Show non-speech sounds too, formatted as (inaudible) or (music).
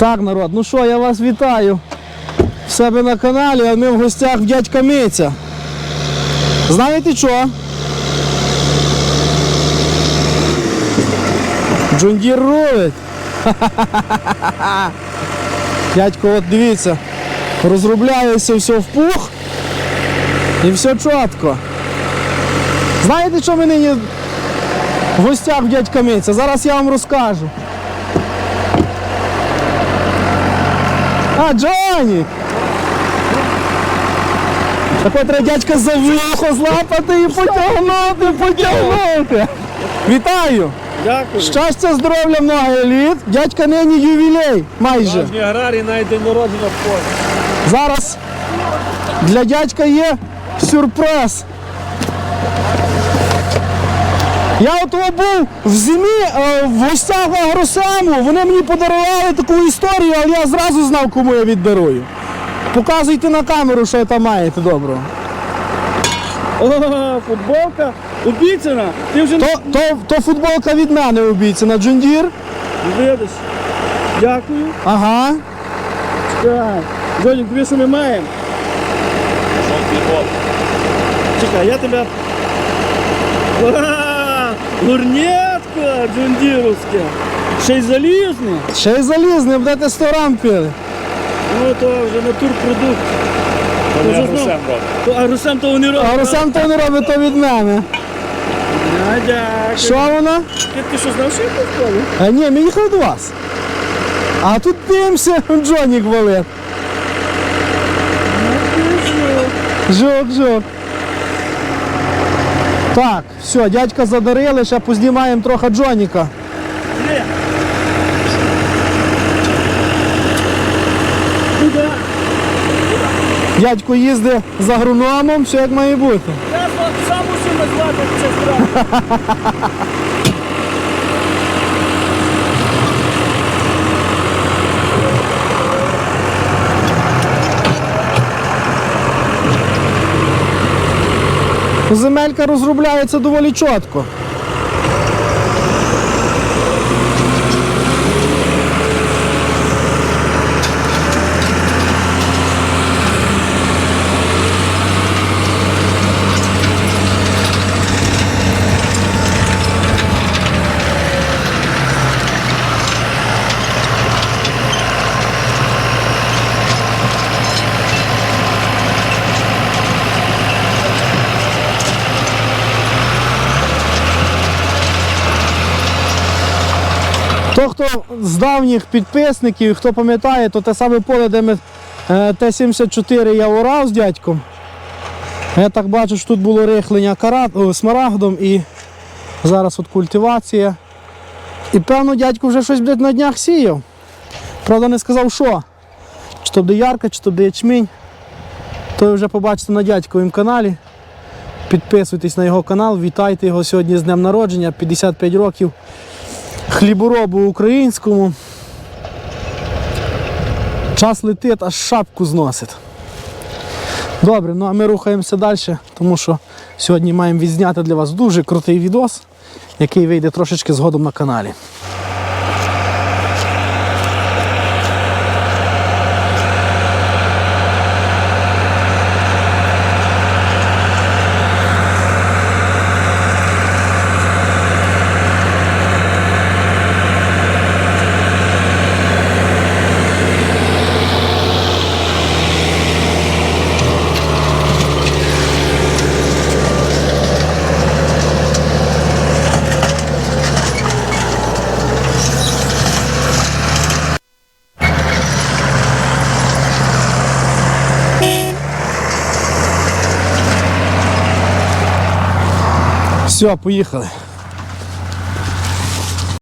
Так, народ, ну що, я вас вітаю в себе на каналі, а ми в гостях в дядька Миця. Знаєте що? Джундір рулить. (laughs) Дядько, от дивіться, розробляється все в пух і все чітко. Знаєте, що ми нині в гостях в дядька Миця? Зараз я вам розкажу. А, Джоні! Треба дядька за вухо злапати і потягнути, потягнути. Вітаю! Дякую. Щастя, здоров'я, много літ. Дядька нині ювілей майже. Справжній аграрій навіть день народження в полі. Зараз для дядька є сюрприз. Я от був в зимі е, в гостях в Агросему, вони мені подарували таку історію, але я зразу знав, кому я віддарую. Показуйте на камеру, що там маєте доброго. О, футболка обіцяна. Ти вже То, то, то футболка від мене обійця на Джундір. видиш. Дякую. Ага. Чекай. Жонік, тобі що ми маємо? Чекай, я тебе. Ага, Гурнятко джундіровське. Ще й залізне. Ще й залізне, будете 100 грам пили. Ну то вже натурпродукт. То вже знов. То вони роблять. А Русан то не робить, то від мене. А, дякую. Що воно? Ти, ти що знав, що я повторю? А ні, ми їхали до вас. А тут дивимося, (laughs) Джонік валить. Жок, жок. Так, все, дядька задарили, ще познімаємо трохи Джоніка. Дядько їздить за агрономом, все як має бути. Я сам усім назвати це справа. (laughs) Земелька розробляється доволі чітко. То, хто з давніх підписників, хто пам'ятає, то те саме поле, де ми е, Т-74 я орав з дядьком. Я так бачу, що тут було рихлення карат, о, смарагдом і зараз от культивація. І певно дядько вже щось блядь, на днях сіяв. Правда не сказав що. Чи то буде ярка, чи то буде ячмінь. То ви вже побачите на дядьковім каналі. Підписуйтесь на його канал, вітайте його сьогодні з днем народження, 55 років хліборобу українському. Час летить, аж шапку зносить. Добре, ну а ми рухаємося далі, тому що сьогодні маємо відзняти для вас дуже крутий відос, який вийде трошечки згодом на каналі. Все, поїхали.